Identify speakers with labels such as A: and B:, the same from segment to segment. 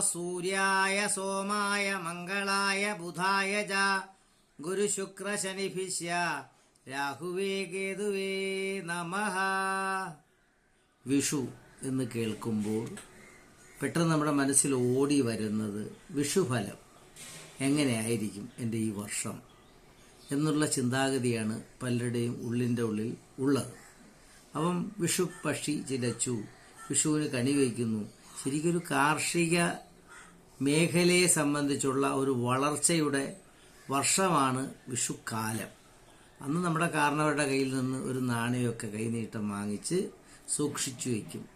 A: സൂര്യായ സോമായ മംഗളായ ബുധായ ച ഗുരുശുക്ര ശനിഭിഷ്യ. രാഹുവേ കേതുവേ നമ. വിഷു എന്ന് കേൾക്കുമ്പോൾ പെട്ടെന്ന് നമ്മുടെ മനസ്സിൽ ഓടി വരുന്നത് വിഷുഫലം. എങ്ങനെയായിരിക്കും എന്റെ ഈ വർഷം? എന്നുള്ള ചിന്താഗതിയാണ് പലരുടെയും ഉള്ളിന്റെ ഉള്ളിൽ ഉള്ളത്. അപ്പം വിഷു പക്ഷി ചിലച്ചു വിഷുവിന് കണി വയ്ക്കുന്നു. ശരിക്കൊരു കാർഷിക മേഖലയെ സംബന്ധിച്ചുള്ള ഒരു വളർച്ചയുടെ വർഷമാണ് വിഷുക്കാലം. അന്ന് നമ്മുടെ കാരണവരുടെ കയ്യിൽ നിന്ന് ഒരു നാണയമൊക്കെ കൈനീട്ടം വാങ്ങിച്ച് സൂക്ഷിച്ചു വയ്ക്കും.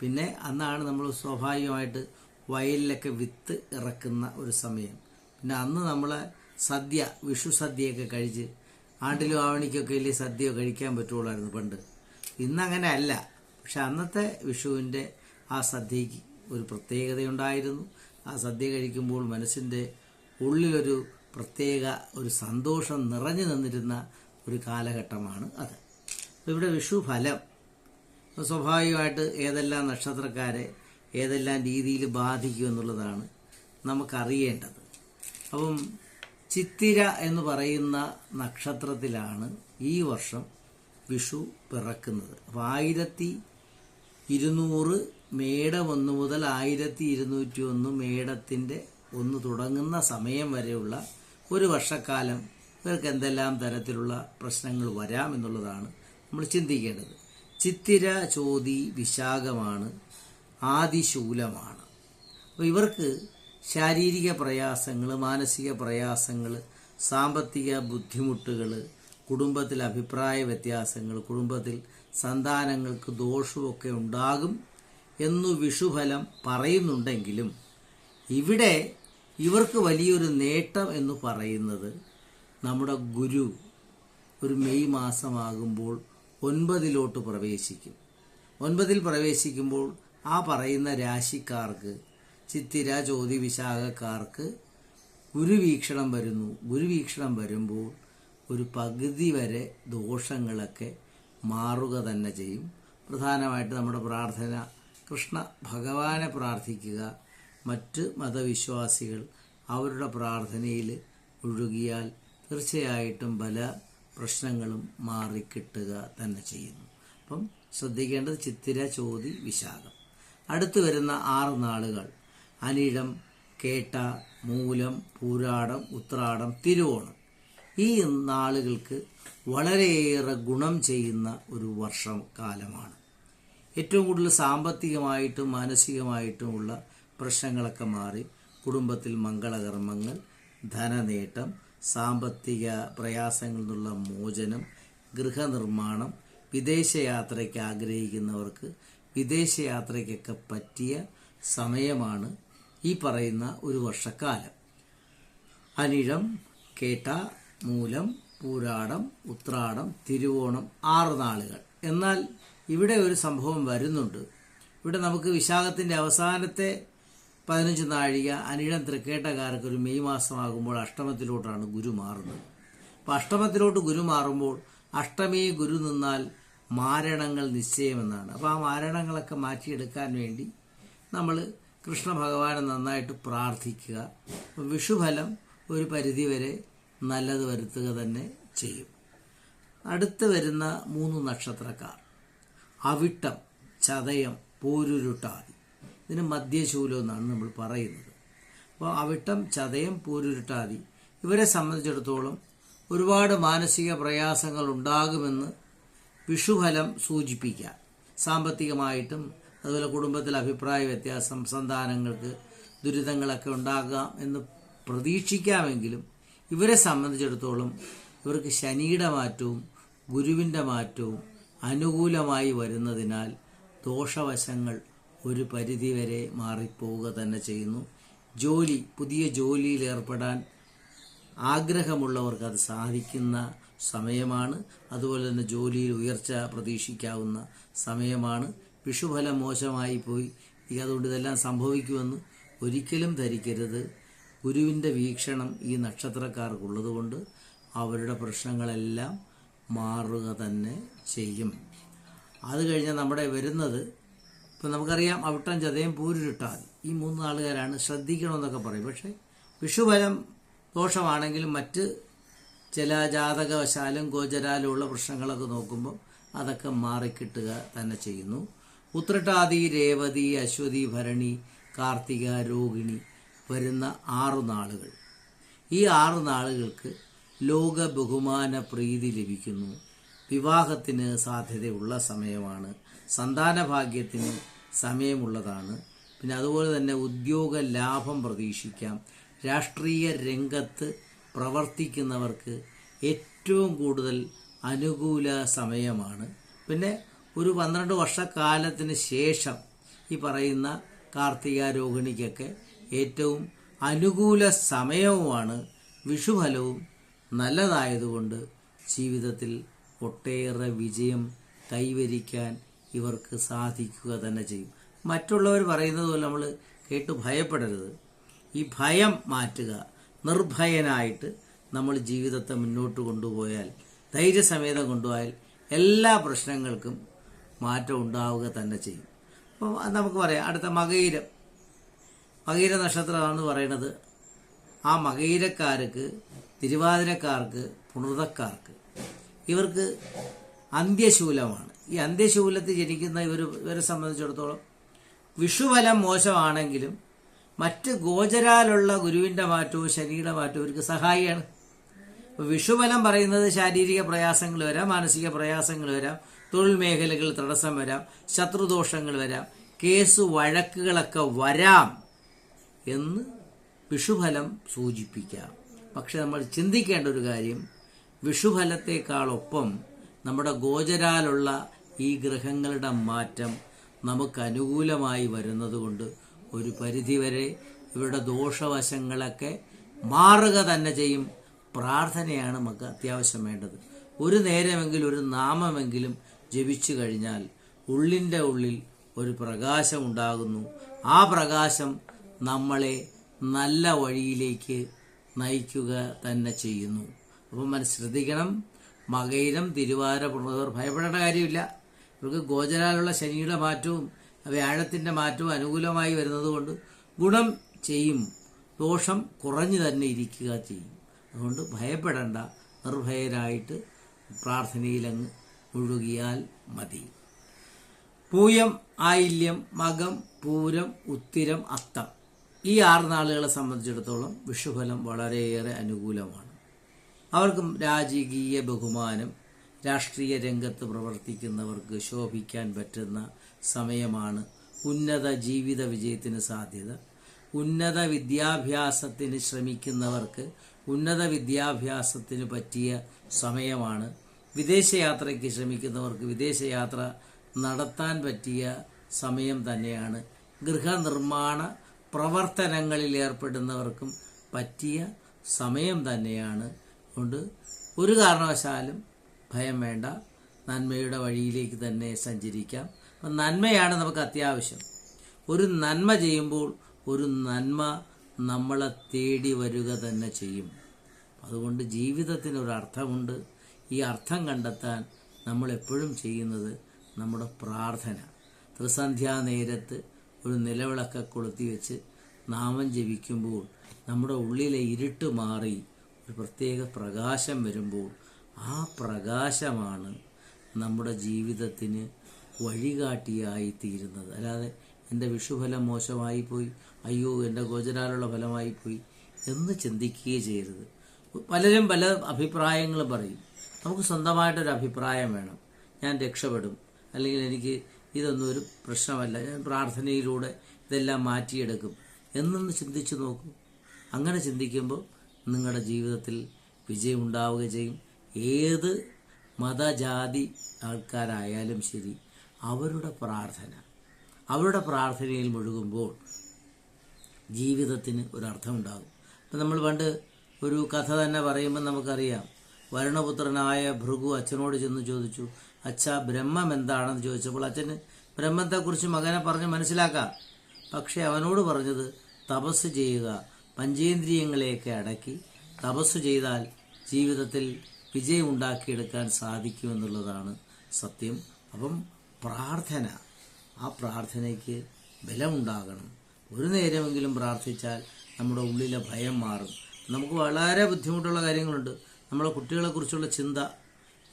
A: പിന്നെ അന്നാണ് നമ്മൾ സ്വാഭാവികമായിട്ട് വയലിലൊക്കെ വിത്ത് ഇറക്കുന്ന ഒരു സമയം. പിന്നെ അന്ന് നമ്മൾ സദ്യ വിഷു സദ്യയൊക്കെ കഴിച്ച് ആണ്ടിലും ആവണിക്കൊക്കെ വലിയ സദ്യ കഴിക്കാൻ പറ്റുള്ളായിരുന്നു പണ്ട്. ഇന്നങ്ങനെ അല്ല. പക്ഷെ അന്നത്തെ വിഷുവിന്റെ ആ സദ്യക്ക് ഒരു പ്രത്യേകതയുണ്ടായിരുന്നു. ആ സദ്യ കഴിക്കുമ്പോൾ മനസ്സിന്റെ ഉള്ളിലൊരു പ്രത്യേക ഒരു സന്തോഷം നിറഞ്ഞു നിന്നിരുന്ന ഒരു കാലഘട്ടമാണ് അത്. ഇവിടെ വിഷു ഫലം. സ്വാഭാവികമായിട്ട് ഏതെല്ലാം നക്ഷത്രക്കാരെ ഏതെല്ലാം രീതിയിൽ ബാധിക്കും എന്നുള്ളതാണ് നമുക്കറിയേണ്ടത്. അപ്പം ചിത്തിര എന്ന് പറയുന്ന നക്ഷത്രത്തിലാണ് ഈ വർഷം വിഷു പിറക്കുന്നത്. അപ്പോൾ ആയിരത്തി ഇരുന്നൂറ് മേടം ഒന്ന് മുതൽ ആയിരത്തി ഇരുന്നൂറ്റി ഒന്ന് മേടത്തിന്റെ ഒന്ന് തുടങ്ങുന്ന സമയം വരെയുള്ള ഒരു വർഷക്കാലം ഇവർക്ക് എന്തെല്ലാം തരത്തിലുള്ള പ്രശ്നങ്ങൾ വരാം എന്നുള്ളതാണ് നമ്മൾ ചിന്തിക്കേണ്ടത്. ചിത്തിര ചോതി വിശാഖമാണ് ആദിശൂലമാണ്. അപ്പോൾ ഇവർക്ക് ശാരീരിക പ്രയാസങ്ങൾ മാനസിക പ്രയാസങ്ങൾ സാമ്പത്തിക ബുദ്ധിമുട്ടുകൾ കുടുംബത്തിൽ അഭിപ്രായ വ്യത്യാസങ്ങൾ കുടുംബത്തിൽ സന്താനങ്ങൾക്ക് ദോഷമൊക്കെ ഉണ്ടാകും. എന്നു വിഷുഫലം പറയുന്നുണ്ടെങ്കിലും ഇവിടെ ഇവർക്ക് വലിയൊരു നേട്ടം എന്ന് പറയുന്നത് നമ്മുടെ ഗുരു ഒരു മെയ് മാസമാകുമ്പോൾ ഒൻപതിലോട്ട് പ്രവേശിക്കും. ഒൻപതിൽ പ്രവേശിക്കുമ്പോൾ ആ പറയുന്ന രാശിക്കാർക്ക് ചിത്തിര ചോതി വിശാഖക്കാർക്ക് ഗുരുവീക്ഷണം വരുന്നു. ഗുരുവീക്ഷണം വരുമ്പോൾ ഒരു പകുതി വരെ ദോഷങ്ങളൊക്കെ മാറുക തന്നെ ചെയ്യും. പ്രധാനമായിട്ട് നമ്മുടെ പ്രാർത്ഥന കൃഷ്ണ ഭഗവാനെ പ്രാർത്ഥിക്കുക. മറ്റ് മതവിശ്വാസികൾ അവരുടെ പ്രാർത്ഥനയിൽ ഒഴുകിയാൽ തീർച്ചയായിട്ടും പല പ്രശ്നങ്ങളും മാറിക്കിട്ടുക തന്നെ ചെയ്യുന്നു. അപ്പം ശ്രദ്ധിക്കേണ്ടത് ചിത്തിര ചോതി വിശാഖം. അടുത്തു വരുന്ന ആറ് നാളുകൾ. അനിഴം കേട്ട മൂലം പൂരാടം ഉത്രാടം തിരുവോണം. ഈ നാളുകൾക്ക് വളരെയേറെ ഗുണം ചെയ്യുന്ന ഒരു വർഷം കാലമാണ് ഏറ്റവും കൂടുതൽ സാമ്പത്തികമായിട്ടും മാനസികമായിട്ടുമുള്ള പ്രശ്നങ്ങളൊക്കെ മാറി. കുടുംബത്തിൽ മംഗളകർമ്മങ്ങൾ ധനനേട്ടം സാമ്പത്തിക പ്രയാസങ്ങളിൽ നിന്നുള്ള മോചനം ഗൃഹനിർമ്മാണം വിദേശയാത്രയ്ക്ക് ആഗ്രഹിക്കുന്നവർക്ക് വിദേശയാത്രയ്ക്കൊക്കെ പറ്റിയ സമയമാണ് ഈ പറയുന്ന ഒരു വർഷക്കാലം. അനിഴം കേട്ട മൂലം പൂരാടം ഉത്രാടം തിരുവോണം ആറ് നാളുകൾ. എന്നാൽ ഇവിടെ ഒരു സംഭവം വരുന്നുണ്ട്. ഇവിടെ നമുക്ക് വിശാഖത്തിന്റെ അവസാനത്തെ പതിനഞ്ച് നാഴിക അനിഴം തൃക്കേട്ടക്കാർക്ക് ഒരു മെയ് മാസമാകുമ്പോൾ അഷ്ടമത്തിലോട്ടാണ് ഗുരു മാറുന്നത്. അപ്പം അഷ്ടമത്തിലോട്ട് ഗുരു മാറുമ്പോൾ അഷ്ടമി ഗുരു നിന്നാൽ മാരണങ്ങൾ നിശ്ചയമെന്നാണ്. അപ്പോൾ ആ മാരണങ്ങളൊക്കെ മാറ്റിയെടുക്കാൻ വേണ്ടി നമ്മൾ കൃഷ്ണ ഭഗവാനെ നന്നായിട്ട് പ്രാർത്ഥിക്കുക. വിഷുഫലം ഒരു പരിധിവരെ നല്ലത് വരുത്തുക തന്നെ ചെയ്യും. അടുത്ത് വരുന്ന മൂന്ന് നക്ഷത്രക്കാർ. അവിട്ടം ചതയം പോരുരുട്ടാതി ഇതിന് മദ്യശൂലം എന്നാണ് നമ്മൾ പറയുന്നത്. അപ്പോൾ അവിട്ടം ചതയം പോരുരുട്ടാതി ഇവരെ സംബന്ധിച്ചിടത്തോളം ഒരുപാട് മാനസിക പ്രയാസങ്ങൾ ഉണ്ടാകുമെന്ന് വിഷുഫലം സൂചിപ്പിക്കാം. സാമ്പത്തികമായിട്ടും അതുപോലെ കുടുംബത്തിലെ അഭിപ്രായ വ്യത്യാസം സന്താനങ്ങൾക്ക് ദുരിതങ്ങളൊക്കെ ഉണ്ടാകാം എന്ന് പ്രതീക്ഷിക്കാമെങ്കിലും ഇവരെ സംബന്ധിച്ചിടത്തോളം ഇവർക്ക് ശനിയുടെ മാറ്റവും ഗുരുവിന്റെ മാറ്റവും അനുകൂലമായി വരുന്നതിനാൽ ദോഷവശങ്ങൾ ഒരു പരിധിവരെ മാറിപ്പോവുക തന്നെ ചെയ്യുന്നു. ജോലി പുതിയ ജോലിയിൽ ഏർപ്പെടാൻ ആഗ്രഹമുള്ളവർക്ക് അത് സാധിക്കുന്ന സമയമാണ്. അതുപോലെ തന്നെ ജോലിയിൽ ഉയർച്ച പ്രതീക്ഷിക്കാവുന്ന സമയമാണ്. വിഷുഫലം മോശമായി പോയി. അതുകൊണ്ട് ഇതെല്ലാം സംഭവിക്കുമെന്ന് ഒരിക്കലും ധരിക്കരുത്. ഗുരുവിന്റെ വീക്ഷണം ഈ നക്ഷത്രക്കാർക്കുള്ളതുകൊണ്ട് അവരുടെ ഇപ്പം നമുക്കറിയാം അവിട്ടം ചതയം പൂരിട്ടാതി ഈ മൂന്ന് നാളുകാരാണ് ശ്രദ്ധിക്കണമെന്നൊക്കെ പറയും. പക്ഷേ വിഷുഫലം ദോഷമാണെങ്കിലും മറ്റ് ചില ജാതകവശാലും ഗോചരാലുമുള്ള പ്രശ്നങ്ങളൊക്കെ നോക്കുമ്പോൾ അതൊക്കെ മാറിക്കിട്ടുക തന്നെ ചെയ്യുന്നു. ഉത്രട്ടാതി രേവതി അശ്വതി ഭരണി കാർത്തിക രോഹിണി വരുന്ന ആറു നാളുകൾ. ഈ ആറു നാളുകൾക്ക് ലോക ബഹുമാന പ്രീതി ലഭിക്കുന്നു. വിവാഹത്തിന് സാധ്യതയുള്ള സമയമാണ്. സന്താന ഭാഗ്യത്തിന് സമയമുള്ളതാണ്. പിന്നെ അതുപോലെ തന്നെ ഉദ്യോഗ ലാഭം പ്രതീക്ഷിക്കാം. രാഷ്ട്രീയ രംഗത്ത് പ്രവർത്തിക്കുന്നവർക്ക് ഏറ്റവും കൂടുതൽ അനുകൂല സമയമാണ്. പിന്നെ ഒരു പന്ത്രണ്ട് വർഷക്കാലത്തിന് ശേഷം ഈ പറയുന്ന കാർത്തിക രോഹിണിക്കൊക്കെ ഏറ്റവും അനുകൂല സമയവുമാണ്. വിഷുഫലവും നല്ലതായതുകൊണ്ട് ജീവിതത്തിൽ ഒട്ടേറെ വിജയം കൈവരിക്കാൻ ഇവർക്ക് സാധിക്കുക തന്നെ ചെയ്യും. മറ്റുള്ളവർ പറയുന്നത് പോലെ നമ്മൾ കേട്ട് ഭയപ്പെടരുത്. ഈ ഭയം മാറ്റുക നിർഭയനായിട്ട് നമ്മൾ ജീവിതത്തെ മുന്നോട്ട് കൊണ്ടുപോയാൽ ധൈര്യസമേതം കൊണ്ടുപോയാൽ എല്ലാ പ്രശ്നങ്ങൾക്കും മാറ്റം ഉണ്ടാവുക തന്നെ ചെയ്യും. അപ്പോൾ നമുക്ക് പറയാം. അടുത്ത മകയിരം. മകയിര നക്ഷത്രമാണെന്ന് പറയുന്നത് ആ മകയിരക്കാർക്ക് തിരുവാതിരക്കാർക്ക് പുണർതക്കാർക്ക് ഇവർക്ക് അന്ത്യശൂലമാണ്. ഈ അന്ത്യശൂലത്തിൽ ജനിക്കുന്ന ഇവർ ഇവരെ സംബന്ധിച്ചിടത്തോളം വിഷുഫലം മോശമാണെങ്കിലും മറ്റ് ഗോചരാലുള്ള ഗുരുവിന്റെ മാറ്റവും ശനിയുടെ മാറ്റവും ഇവർക്ക് സഹായിയാണ്. വിഷുഫലം പറയുന്നത് ശാരീരിക പ്രയാസങ്ങൾ വരാം മാനസിക പ്രയാസങ്ങൾ വരാം തൊഴിൽ മേഖലകളിൽ തടസ്സം വരാം ശത്രുദോഷങ്ങൾ വരാം കേസ് വഴക്കുകളൊക്കെ വരാം എന്ന് വിഷുഫലം സൂചിപ്പിക്കാം. പക്ഷെ നമ്മൾ ചിന്തിക്കേണ്ട ഒരു കാര്യം വിഷുഫലത്തെക്കാളൊപ്പം നമ്മുടെ ഗോചരാലുള്ള ഈ ഗ്രഹങ്ങളുടെ മാറ്റം നമുക്ക് അനുകൂലമായി വരുന്നതുകൊണ്ട് ഒരു പരിധിവരെ ഇവരുടെ ദോഷവശങ്ങളൊക്കെ മാറുക തന്നെ ചെയ്യും. പ്രാർത്ഥനയാണ് നമുക്ക് അത്യാവശ്യം വേണ്ടത്. ഒരു നേരമെങ്കിലും ഒരു നാമമെങ്കിലും ജപിച്ചു കഴിഞ്ഞാൽ ഉള്ളിന്റെ ഉള്ളിൽ ഒരു പ്രകാശം ഉണ്ടാകുന്നു. ആ പ്രകാശം നമ്മളെ നല്ല വഴിയിലേക്ക് നയിക്കുക തന്നെ ചെയ്യുന്നു. അപ്പം മനസ്സ് ശ്രദ്ധിക്കണം. മകയിലും തിരുവാര ഭയപ്പെടേണ്ട കാര്യമില്ല. ഇവർക്ക് ഗോചരാലുള്ള ശനിയുടെ മാറ്റവും വ്യാഴത്തിന്റെ മാറ്റവും അനുകൂലമായി വരുന്നതുകൊണ്ട് ഗുണം ചെയ്യും. ദോഷം കുറഞ്ഞു തന്നെ ഇരിക്കുക ചെയ്യും. അതുകൊണ്ട് ഭയപ്പെടേണ്ട. നിർഭയരായിട്ട് പ്രാർത്ഥനയിലങ്ങ് മുഴുകിയാൽ മതി. പൂയം ആയില്യം മകം പൂരം ഉത്തിരം അത്തം. ഈ ആറ് നാളുകളെ സംബന്ധിച്ചിടത്തോളം വിഷുഫലം വളരെയേറെ അനുകൂലമാണ്. അവർക്കും രാജകീയ ബഹുമാനം രാഷ്ട്രീയ രംഗത്ത് പ്രവർത്തിക്കുന്നവർക്ക് ശോഭിക്കാൻ പറ്റുന്ന സമയമാണ് ഉന്നത ജീവിത വിജയത്തിന് സാധ്യത. ഉന്നത വിദ്യാഭ്യാസത്തിന് ശ്രമിക്കുന്നവർക്ക് ഉന്നത വിദ്യാഭ്യാസത്തിന് പറ്റിയ സമയമാണ്. വിദേശയാത്രയ്ക്ക് ശ്രമിക്കുന്നവർക്ക് വിദേശയാത്ര നടത്താൻ പറ്റിയ സമയം തന്നെയാണ്. ഗൃഹനിർമ്മാണ പ്രവർത്തനങ്ങളിൽ ഏർപ്പെടുന്നവർക്കും പറ്റിയ സമയം തന്നെയാണ്. കൊണ്ട് ഒരു കാരണവശാലും ഭയം വേണ്ട. നന്മയുടെ വഴിയിലേക്ക് തന്നെ സഞ്ചരിക്കാം. അപ്പം നന്മയാണ് നമുക്ക് അത്യാവശ്യം. ഒരു നന്മ ചെയ്യുമ്പോൾ ഒരു നന്മ നമ്മളെ തേടി വരിക തന്നെ ചെയ്യും. അതുകൊണ്ട് ജീവിതത്തിന് ഒരു അർത്ഥമുണ്ട്. ഈ അർത്ഥം കണ്ടെത്താൻ നമ്മൾ എപ്പോഴും ചെയ്യുന്നത് നമ്മുടെ പ്രാർത്ഥന. ത്രിസന്ധ്യാ നേരത്ത് ഒരു നിലവിളക്ക കൊളുത്തി വെച്ച് നാമം ജപിക്കുമ്പോൾ നമ്മുടെ ഉള്ളിലെ ഇരുട്ട് മാറി ഒരു പ്രത്യേക പ്രകാശം വരുമ്പോൾ ആ പ്രകാശമാണ് നമ്മുടെ ജീവിതത്തിന് വഴികാട്ടിയായി തീരുന്നത്. അല്ലാതെ എന്റെ വിഷുഫലം മോശമായി പോയി അയ്യോ എന്റെ ഗോചരാലുള്ള ഫലമായി പോയി എന്ന് ചിന്തിക്കുകയേ ചെയ്യരുത്. പലരും പല അഭിപ്രായങ്ങൾ പറയും. നമുക്ക് സ്വന്തമായിട്ടൊരു അഭിപ്രായം വേണം. ഞാൻ രക്ഷപ്പെടും. അല്ലെങ്കിൽ എനിക്ക് ഇതൊന്നും ഒരു പ്രശ്നമല്ല. ഞാൻ പ്രാർത്ഥനയിലൂടെ ഇതെല്ലാം മാറ്റിയെടുക്കും. എന്നൊന്ന് ചിന്തിച്ചു നോക്കൂ. അങ്ങനെ ചിന്തിക്കുമ്പോൾ നിങ്ങളുടെ ജീവിതത്തിൽ വിജയം ഉണ്ടാവുക ചെയ്യും. ഏത് മതജാതി ആൾക്കാരായാലും ശരി അവരുടെ പ്രാർത്ഥന അവരുടെ പ്രാർത്ഥനയിൽ മുഴുകുമ്പോൾ ജീവിതത്തിന് ഒരർത്ഥമുണ്ടാകും. ഇപ്പം നമ്മൾ പണ്ട് ഒരു കഥ തന്നെ പറയുമ്പോൾ നമുക്കറിയാം. വരുണപുത്രനായ ഭൃഗു അച്ഛനോട് ചെന്ന് ചോദിച്ചു അച്ഛ ബ്രഹ്മം എന്താണെന്ന് ചോദിച്ചപ്പോൾ അച്ഛന് ബ്രഹ്മത്തെക്കുറിച്ച് മകനെ പറഞ്ഞ് മനസ്സിലാക്കാം. പക്ഷേ അവനോട് പറഞ്ഞത് തപസ് ചെയ്യുക പഞ്ചേന്ദ്രിയങ്ങളെയൊക്കെ അടക്കി തപസ് ചെയ്താൽ ജീവിതത്തിൽ വിജയം ഉണ്ടാക്കിയെടുക്കാൻ സാധിക്കുമെന്നുള്ളതാണ് സത്യം. അപ്പം പ്രാർത്ഥന ആ പ്രാർത്ഥനയ്ക്ക് ബലമുണ്ടാകണം. ഒരു നേരമെങ്കിലും പ്രാർത്ഥിച്ചാൽ നമ്മുടെ ഉള്ളിലെ ഭയം മാറും. നമുക്ക് വളരെ ബുദ്ധിമുട്ടുള്ള കാര്യങ്ങളുണ്ട്. നമ്മളെ കുട്ടികളെക്കുറിച്ചുള്ള ചിന്ത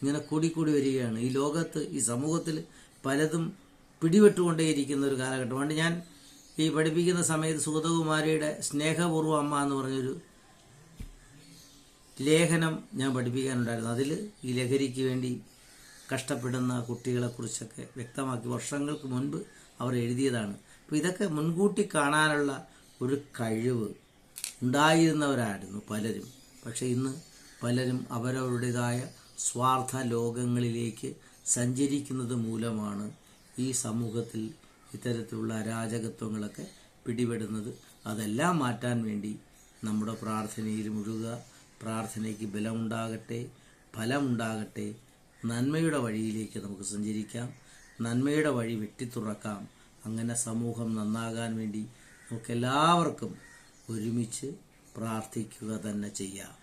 A: ഇങ്ങനെ കൂടിക്കൂടി വരികയാണ്. ഈ ലോകത്ത് ഈ സമൂഹത്തിൽ പലതും പിടിപെട്ടുകൊണ്ടേയിരിക്കുന്ന ഒരു കാലഘട്ടമാണ് ഞാൻ ഈ പഠിപ്പിക്കുന്ന സമയത്ത് സുഗതകുമാരിയുടെ സ്നേഹപൂർവ അമ്മ എന്ന് പറഞ്ഞൊരു ലേഖനം ഞാൻ പഠിപ്പിക്കാനുണ്ടായിരുന്നു. അതിൽ ഈ ലഹരിക്ക് വേണ്ടി കഷ്ടപ്പെടുന്ന കുട്ടികളെക്കുറിച്ചൊക്കെ വ്യക്തമാക്കി വർഷങ്ങൾക്ക് മുൻപ് അവർ എഴുതിയതാണ്. അപ്പോൾ ഇതൊക്കെ മുൻകൂട്ടി കാണാനുള്ള ഒരു കഴിവ് ഉണ്ടായിരുന്നവരായിരുന്നു പലരും. പക്ഷേ ഇന്ന് പലരും അവരവരുടേതായ സ്വാർത്ഥ ലോകങ്ങളിലേക്ക് സഞ്ചരിക്കുന്നത് മൂലമാണ് ഈ സമൂഹത്തിൽ ഇത്തരത്തിലുള്ള അരാജകത്വങ്ങളൊക്കെ പിടിപെടുന്നത്. അതെല്ലാം മാറ്റാൻ വേണ്ടി നമ്മുടെ പ്രാർത്ഥനയിൽ മുഴുകുക. പ്രാർത്ഥനയ്ക്ക് ബലമുണ്ടാകട്ടെ ഫലമുണ്ടാകട്ടെ. നന്മയുടെ വഴിയിലേക്ക് നമുക്ക് സഞ്ചരിക്കാം. നന്മയുടെ വഴി വെട്ടിത്തുറക്കാം. അങ്ങനെ സമൂഹം നന്നാകാൻ വേണ്ടി നമുക്കെല്ലാവർക്കും ഒരുമിച്ച് പ്രാർത്ഥിക്കുക തന്നെ ചെയ്യാം.